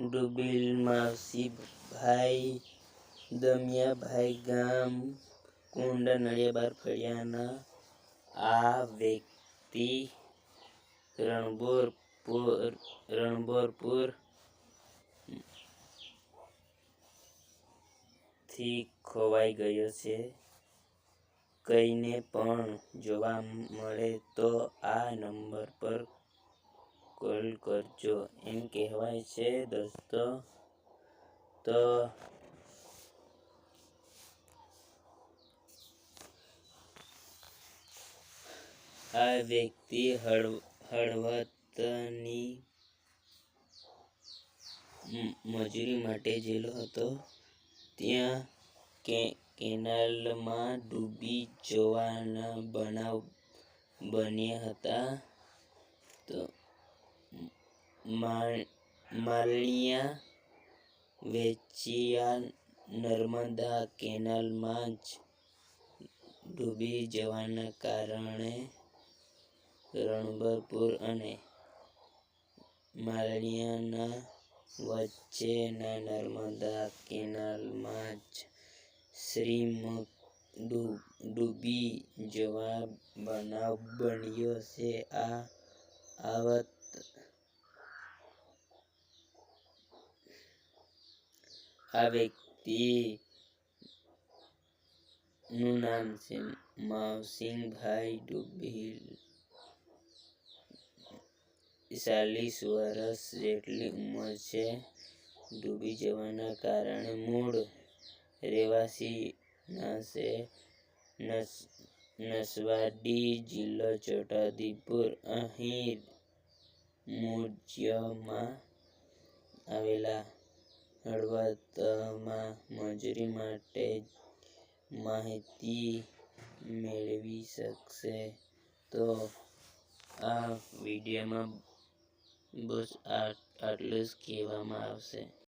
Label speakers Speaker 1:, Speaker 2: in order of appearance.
Speaker 1: ડુબીલ માવસીભાઈ દમિયાભાઈ ગામ, કુંડા નળિયા બાર ફળિયાના આ વ્યક્તિ રણબોરપુર રણબોરપુરથી ખોવાઈ ગયો છે. કઈને પણ જોવા મળે તો આ નંબર પર કોલ કરજો. એમ કહેવાય છે, દોસ્તો. તો આ વ્યક્તિ હળવતની મજૂરી માટે જેલો હતો. ત્યાં કે, કેનાલમાં ડૂબી જવાના બનાવ બન્યા હતા. તો માળિયા વેચીયા નર્મદા કેનાલમાં જ ડૂબી જવાના કારણે રણબરપુર અને માળિયાના વચ્ચેના નર્મદા કેનાલમાં જ શ્રીમંત ડૂબી જવા બનાવ બન્યો છે આ વ્યક્તિ નું નામ છે માવસિંહભાઈ ડુબીલ. ચાલીસ વર્ષ જેટલી ઉંમર છે. ડૂબી જવાના કારણે મૂળ રહેવાસી ના છે નસવાડી જિલ્લો છોટાઉદેપુર. અહીં મૂળજમાં આવેલા હળવદમાં મજૂરી માટે માહિતી મેળવી શકશે? તો આ વિડીયોમાં બસ આટલું જ કહેવામાં આવશે.